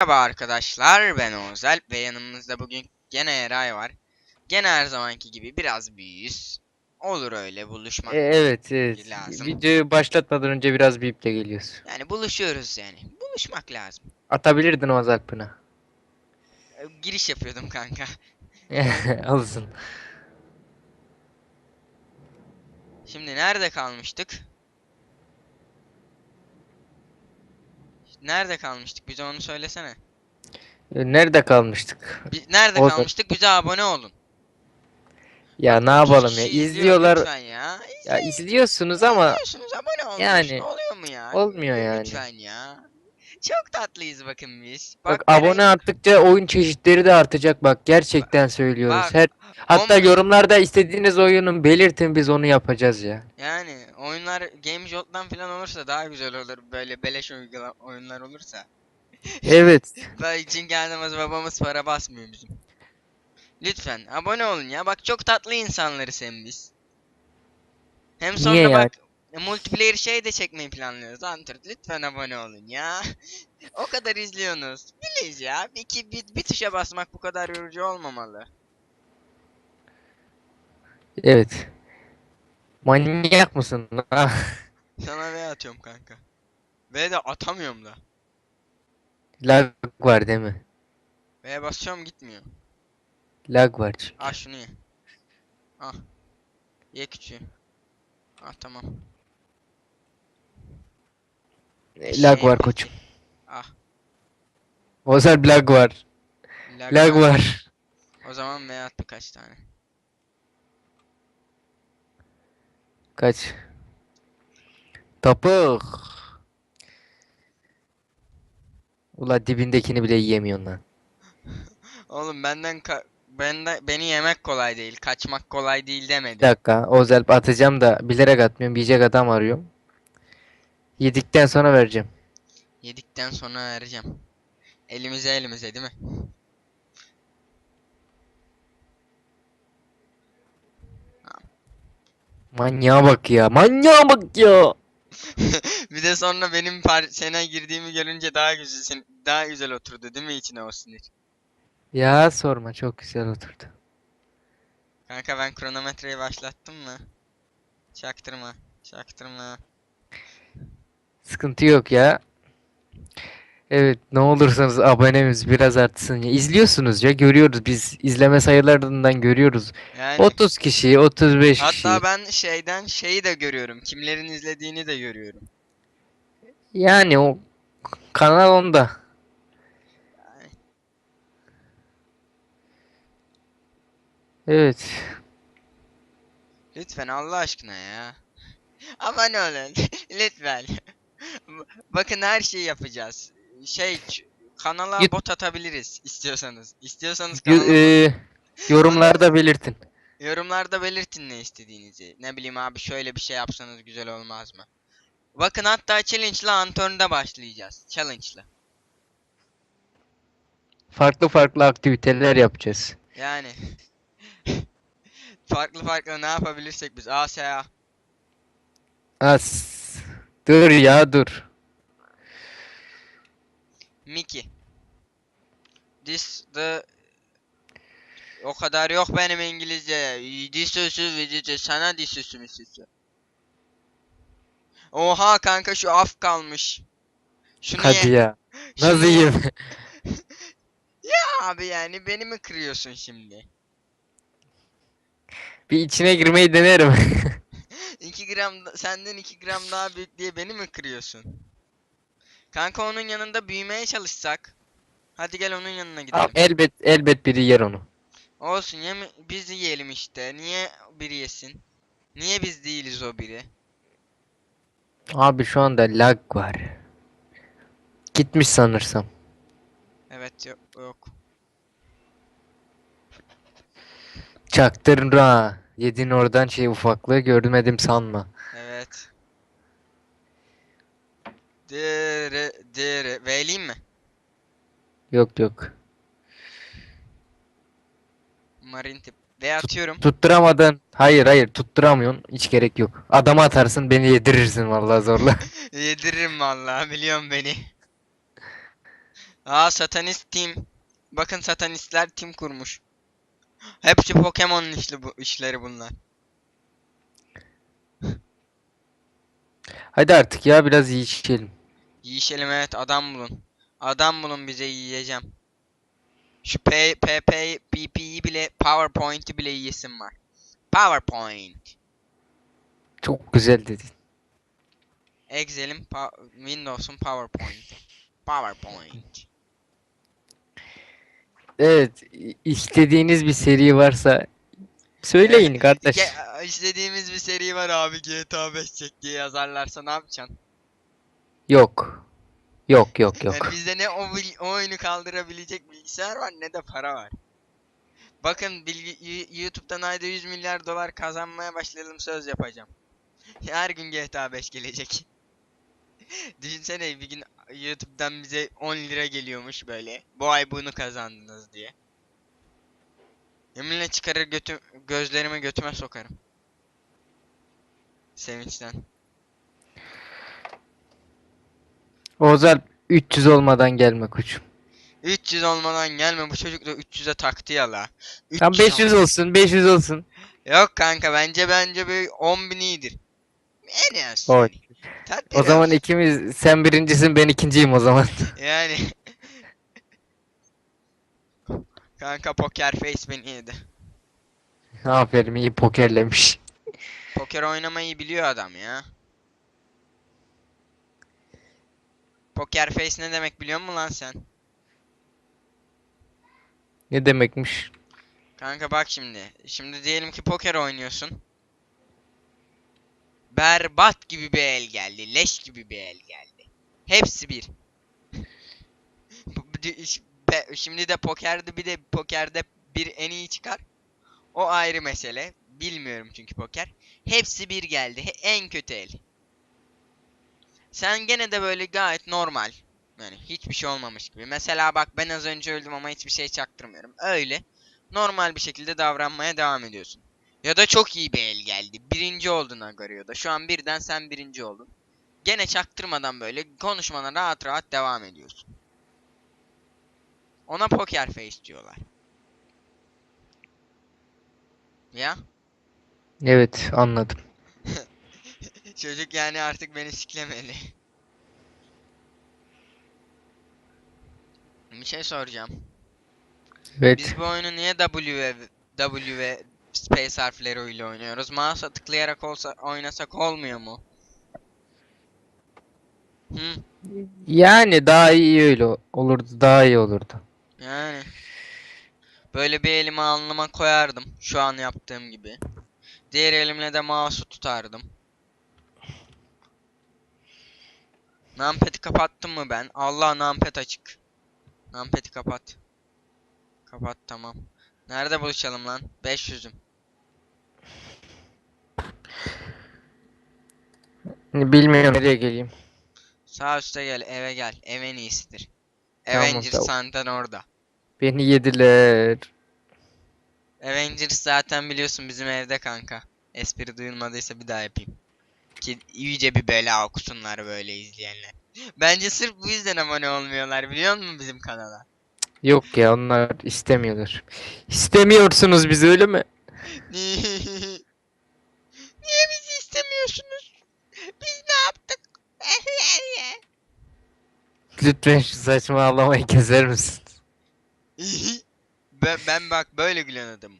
Merhaba arkadaşlar ben Oğuz Alp ve yanımızda bugün gene Eray var. Gene her zamanki gibi biraz büyüyüz. Olur öyle buluşmak. E, evet, evet. lazım. Videoyu başlatmadan önce biraz bir iple geliyoruz. Yani buluşuyoruz yani. Buluşmak lazım. Atabilirdin o Alp'ına. Ee, Giriş yapıyordum kanka. Alsın. Şimdi nerede kalmıştık? Nerede kalmıştık? Bize onu söylesene. E, Nerede kalmıştık? Bi- nerede Orada. kalmıştık? Bize abone olun. Ya ne 30 yapalım ya? izliyor İzliyorlar. Lütfen ya. Ya izliyorsunuz ama İzliyorsunuz abone olmuş. yani, Oluyor mu ya? olmuyor yani. Lütfen ya. Çok tatlıyız bakın biz. bak Eray- abone arttıkça oyun çeşitleri de artacak bak. Gerçekten söylüyoruz. Bak, Her hatta 10 bin- yorumlarda istediğiniz oyunu belirtin biz onu yapacağız ya. Yani oyunlar GameJot'tan falan olursa daha güzel olur. Böyle beleş uygula oyunlar olursa. Evet. Daha için kendimiz babamız para basmıyor bizim. Lütfen abone olun ya. Bak çok tatlı insanlarız hem biz. Hem sonra Niye yani? Bak multiplayer şey de çekmeyi planlıyoruz. Hunter lütfen abone olun ya. o kadar izliyorsunuz. Please ya. Bir, iki, bir, bir tuşa basmak bu kadar yorucu olmamalı. Evet. Manyak mısın? Sana V atıyorum kanka. V de atamıyorum da. Lag var değil mi? V'ye basıyorum gitmiyor. Lag var çünkü. Ah şunu ye. Ah. Ye küçüğü. Ah tamam. E, Lag Şey var koçum. Ah. Özel lag var. Lag, Lag var. var. O zaman V at birkaç tane. Kaç? Topuk. Ula dibindekini bile yiyemiyorsun lan. Oğlum benden benden beni yemek kolay değil, kaçmak kolay değil Bir demedi. dakika. Ozelp atacağım da bilerek atmıyorum. Yiyecek adam arıyorum. Yedikten sonra vereceğim. Yedikten sonra vereceğim. Elimize elimize değil mi? Manyağa bak ya. Manyağa bak ya. bir de sonra benim parsene girdiğimi görünce daha güzel daha güzel oturdu değil mi içine o sinir? Ya sorma çok güzel oturdu. Kanka ben kronometreyi başlattım mı? Çaktırma, çaktırma. Sıkıntı yok ya. Evet ne olursanız abonemiz biraz artsın ya. İzliyorsunuz ya görüyoruz biz izleme sayılarından görüyoruz. Yani 30 kişi 35 kişi. hatta ben şeyden şeyi de görüyorum. Kimlerin izlediğini de görüyorum. Yani o kanal onda. Evet. Lütfen Allah aşkına ya. Aman olun. Lütfen. Bakın her şeyi yapacağız. Şey kanala Yut- bot atabiliriz istiyorsanız. İstiyorsanız Yo- kanala e, yorumlarda belirtin. yorumlarda belirtin ne istediğinizi. Ne bileyim abi şöyle bir şey yapsanız güzel olmaz mı? Bakın hatta challenge'la Anturn'da başlayacağız. Challenge'la. Farklı farklı aktiviteler yapacağız. Yani farklı farklı ne yapabilirsek biz ASA As. Dur ya dur. Mickey. This the o kadar yok benim İngilizce. Disösü ve sana disösü müsüsü. Oha kanka şu af kalmış. Şunu Hadi ye. ya. Nasıl ye. yiyeyim? Abi yani beni mi kırıyorsun şimdi? Bir içine girmeyi denerim. 2 gram senden 2 gram daha büyük diye beni mi kırıyorsun? Kanka onun yanında büyümeye çalışsak. Hadi gel onun yanına gidelim. Tamam, elbet elbet biri yer onu. Olsun yeme biz yiyelim işte. Niye biri yesin? Niye biz değiliz o biri? Abi şu anda lag var. Gitmiş sanırsam. Evet yok. yok. Çaktırma. Yedin oradan şey ufaklığı görmedim sanma. Evet. Dere dere. Veyleyim mi? Yok yok. Marin tip. V atıyorum. Tutturamadın. Hayır hayır tutturamıyorsun. Hiç gerek yok. Adama atarsın beni yedirirsin vallahi zorla. Yediririm vallahi biliyorum beni. Aa satanist team. Bakın satanistler team kurmuş. Hepsi Pokemon'un işli bu işleri bunlar. Hadi artık ya biraz iyi içelim. Yiyişelim evet adam bulun. Adam bulun bize yiyeceğim. Şu P, PP, PP'yi bile PowerPoint'i bile yiyesim var. PowerPoint. Çok güzel dedin. Excel'in pa- Windows'un PowerPoint. PowerPoint. Evet, istediğiniz bir seri varsa söyleyin kardeş. Ge- istediğimiz bir seri var abi GTA 5 çek diye yazarlarsa ne yapacaksın? Yok. Yok yok yok. Yani bizde ne o, bil- o oyunu kaldırabilecek bilgisayar var ne de para var. Bakın bilgi YouTube'dan ayda 100 milyar dolar kazanmaya başlayalım söz yapacağım. Her gün GTA 5 gelecek. Düşünsene bir gün YouTube'dan bize 10 lira geliyormuş böyle. Bu ay bunu kazandınız diye. Yeminle çıkarır götü gözlerimi götüme sokarım. Sevinçten. Ozal 300 olmadan gelme koçum. 300 olmadan gelme bu çocuk da 300'e taktı ya la. Tam 300 500 olsun, 500 olsun. Yok kanka bence bence bir 10 bin iyidir. En az. Oy. Takdir O zaman ikimiz sen birincisin ben ikinciyim o zaman. Yani. kanka poker face beni yedi. Aferin iyi pokerlemiş. Poker oynamayı biliyor adam ya. Poker face ne demek biliyor musun lan sen? Ne demekmiş? Kanka bak şimdi. Şimdi diyelim ki poker oynuyorsun. Berbat gibi bir el geldi. Leş gibi bir el geldi. Hepsi bir. Şimdi de pokerde bir de pokerde bir en iyi çıkar. O ayrı mesele. Bilmiyorum çünkü poker. Hepsi bir geldi. En kötü el. Sen gene de böyle gayet normal. Yani hiçbir şey olmamış gibi. Mesela bak ben az önce öldüm ama hiçbir şey çaktırmıyorum. Öyle normal bir şekilde davranmaya devam ediyorsun. Ya da çok iyi bir el geldi. Birinci oldun Agario da. Şu an birden sen birinci oldun. Gene çaktırmadan böyle konuşmana rahat rahat devam ediyorsun. Ona poker face diyorlar. Ya? Evet anladım. Çocuk yani artık beni siklemeli. Bir şey soracağım. Evet. Biz bu oyunu niye W W space harfleriyle oynuyoruz? Mouse'a tıklayarak olsa oynasak olmuyor mu? Hı, Yani daha iyi öyle olurdu. Daha iyi olurdu. yani. Böyle bir elimi alnıma koyardım. Şu an yaptığım gibi. Diğer elimle de mouse'u tutardım. Numpad'i kapattım mı ben? Allah numpad açık. Numpad'i kapat. Kapat tamam. Nerede buluşalım lan? 500'üm. Bilmiyorum nereye geleyim. Sağ üstte gel, eve gel. Ev en iyisidir. Tamam, Avengers tamam. zaten orada. Beni yediler. Avengers zaten biliyorsun bizim evde kanka. Espri duyulmadıysa bir daha yapayım. Ki iyice bir bela okusunlar böyle izleyenler. Bence sırf bu yüzden abone olmuyorlar biliyor musun bizim kanala? Yok ya onlar istemiyorlar. İstemiyorsunuz bizi öyle mi? Niye bizi istemiyorsunuz? Biz ne yaptık? Lütfen şu saçmalamayı keser misin? ben, ben bak böyle gülen adamım.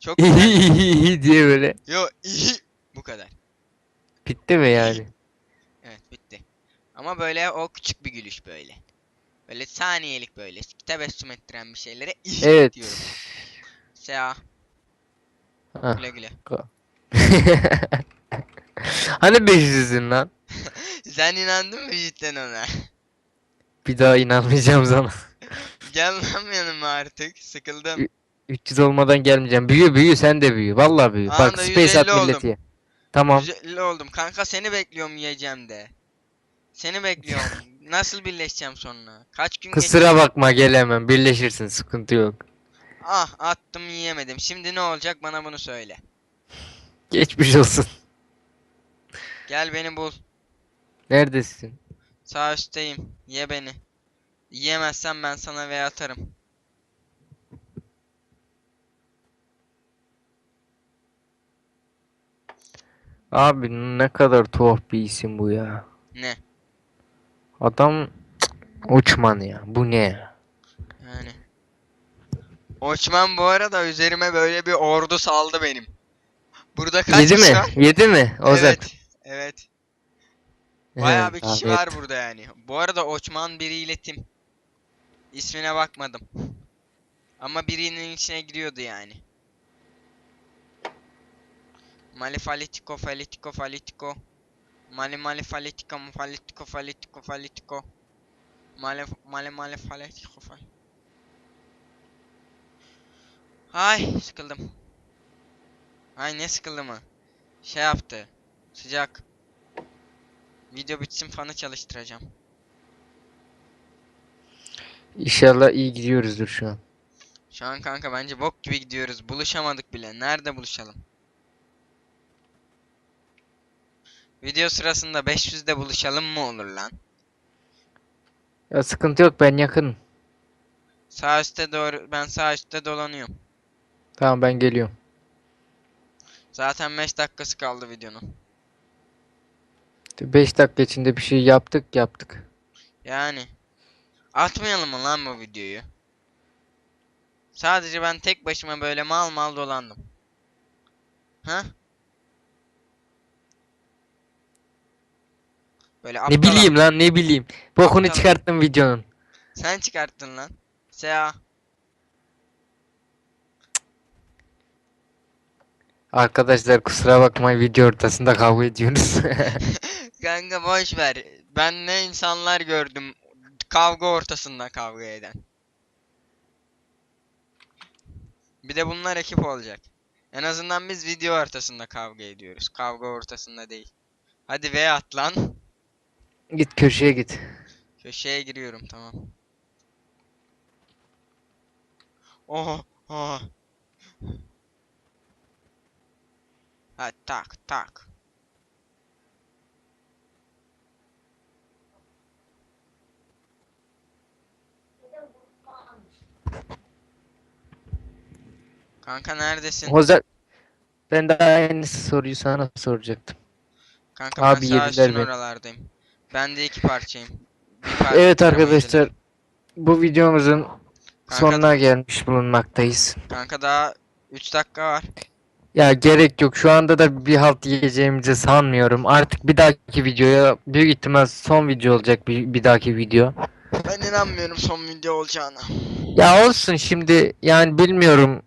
Çok güzel. diye böyle. Yo bu kadar. Bitti mi yani? Evet bitti. Ama böyle o küçük bir gülüş böyle. Böyle saniyelik böyle tebessüm ettiren bir şeylere Evet. diyorum. Seha Ha. güle güle. Hani 500'ün lan? Sen inandın mı cidden ona? Bir daha inanmayacağım sana. Gel lan yanıma artık. Sıkıldım. 300 olmadan gelmeyeceğim. Büyü büyü sen de büyü. Vallahi büyü. Bak Anında Space 150 at oldum. Tamam. Güzel oldum. Kanka seni bekliyorum yiyeceğim de. Seni bekliyorum. Nasıl birleşeceğim sonra? Kaç gün Kusura bakma gelemem. Birleşirsin. Sıkıntı yok. Ah attım yiyemedim. Şimdi ne olacak bana bunu söyle. Geçmiş olsun. Gel beni bul. Neredesin? Sağ üstteyim. Ye beni. Yiyemezsen ben sana V atarım. Abi ne kadar tuhaf bir isim bu ya. Ne? Adam uçman ya. Bu ne ya? Yani. Oçman bu arada üzerime böyle bir ordu saldı benim. Burada kaç Yedi mi? var? Yedi mi? Ozat. Evet. Evet. Bayağı bir kişi var burada yani. Bu arada Oçman biriyle tim. İsmine bakmadım. Ama birinin içine giriyordu yani. Mali Falitiko Falitiko Falitiko. Mali Mali Falitiko Falitiko Falitiko Falitiko. Mali Mali Mali Falitiko Fal. Ay sıkıldım. Ay ne sıkıldı mı? Şey yaptı. Sıcak. Video bitsin fanı çalıştıracağım. İnşallah iyi gidiyoruzdur şu an. Şu an kanka bence bok gibi gidiyoruz. Buluşamadık bile. Nerede buluşalım? Video sırasında 500'de buluşalım mı olur lan? Ya sıkıntı yok ben yakınım. Sağ üstte doğru ben sağ üstte dolanıyorum. Tamam ben geliyorum. Zaten 5 dakikası kaldı videonun. 5 dakika içinde bir şey yaptık yaptık. Yani atmayalım mı lan bu videoyu? Sadece ben tek başıma böyle mal mal dolandım. Ha? Böyle Ne aptal bileyim lan ne bileyim. Bokunu Aptal. çıkarttım videonun. Sen çıkarttın lan. Sea. Arkadaşlar kusura bakmayın video ortasında kavga ediyoruz. Kanka boş ver. Ben ne insanlar gördüm kavga ortasında kavga eden. Bir de bunlar ekip olacak. En azından biz video ortasında kavga ediyoruz. Kavga ortasında değil. Hadi V at lan. git köşeye git. Köşeye giriyorum tamam. Oha oha. Ha tak tak. Kanka neredesin? Ozan ben de aynı soruyu sana soracaktım. Kanka Abi ben sağ oralardayım. Ben de iki parçayım. Bir parça Evet arkadaşlar bu videomuzun Kanka, sonuna gelmiş bulunmaktayız. kanka daha 3 dakika var. Ya gerek yok. Şu anda da bir halt yiyeceğimizi sanmıyorum. Artık bir dahaki videoya büyük ihtimal son video olacak bir, bir dahaki video. Ben inanmıyorum son video olacağına. Ya olsun şimdi yani bilmiyorum.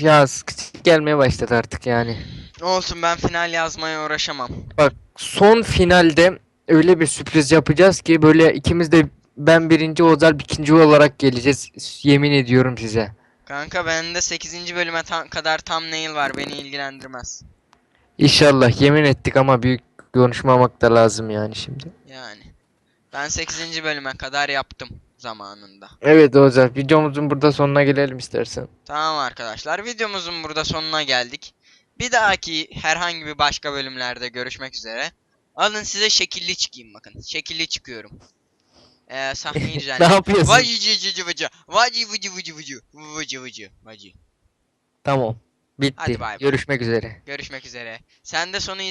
Ya sıkıcı gelmeye başladı artık yani. Olsun ben final yazmaya uğraşamam. Bak son finalde öyle bir sürpriz yapacağız ki böyle ikimiz de ben birinci Ozal ikinci olarak geleceğiz. Yemin ediyorum size. Kanka bende 8. bölüme tam, kadar thumbnail var beni ilgilendirmez. İnşallah yemin ettik ama büyük konuşmamak da lazım yani şimdi. Yani. Ben 8. bölüme kadar yaptım zamanında. Evet Ozal videomuzun burada sonuna gelelim istersen. Tamam arkadaşlar videomuzun burada sonuna geldik. Bir dahaki herhangi bir başka bölümlerde görüşmek üzere. Alın size şekilli çıkayım bakın. Şekilli çıkıyorum. Ee, sahneyi Ne düzenleyin. yapıyorsun? Vay cı cı vıcı. Vay vıcı vıcı vıcı. Vıcı vıcı. Vıcı. Tamam. Bitti. Hadi bay bay. Görüşmek üzere. Görüşmek üzere. Sen de sonu